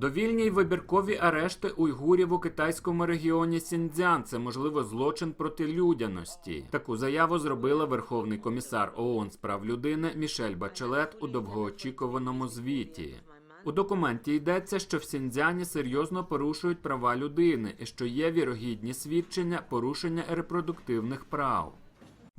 Довільні й вибіркові арешти уйгурів у китайському регіоні Сіньцзян – це можливо злочин проти людяності. Таку заяву зробила Верховний комісар ООН з прав людини Мішель Бачелет у довгоочікуваному звіті. У документі йдеться, що в Сіньцзяні серйозно порушують права людини і що є вірогідні свідчення порушення репродуктивних прав.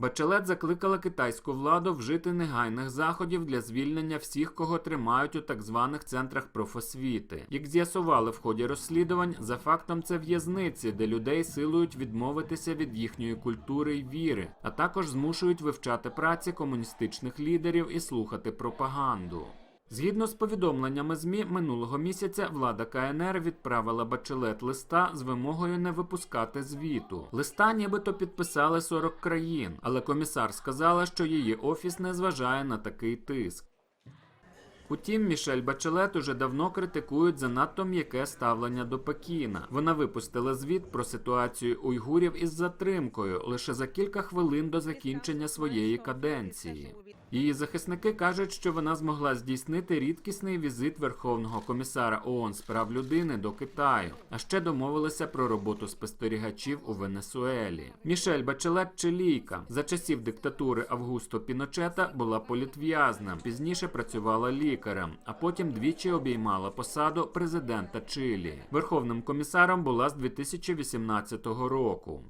Бачелет закликала китайську владу вжити негайних заходів для звільнення всіх, кого тримають у так званих центрах профосвіти. Як з'ясували в ході розслідувань, за фактом це в'язниці, де людей силують відмовитися від їхньої культури й віри, а також змушують вивчати праці комуністичних лідерів і слухати пропаганду. Згідно з повідомленнями ЗМІ, минулого місяця влада КНР відправила Бачелет листа з вимогою не випускати звіту. Листа нібито підписали 40 країн, але комісар сказала, що її офіс не зважає на такий тиск. Утім, Мішель Бачелет уже давно критикують за надто м'яке ставлення до Пекіна. Вона випустила звіт про ситуацію уйгурів із затримкою лише за кілька хвилин до закінчення своєї каденції. Її захисники кажуть, що вона змогла здійснити рідкісний візит Верховного комісара ООН з прав людини до Китаю, а ще домовилися про роботу спостерігачів у Венесуелі. Мішель Бачелет чилійка за часів диктатури Августо Піночета була політв'язнем. Пізніше працювала лікарем, а потім двічі обіймала посаду президента Чилі. Верховним комісаром була з 2018 року.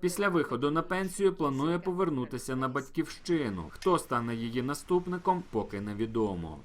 Після виходу на пенсію планує повернутися на батьківщину. Хто стане її наступником, поки невідомо.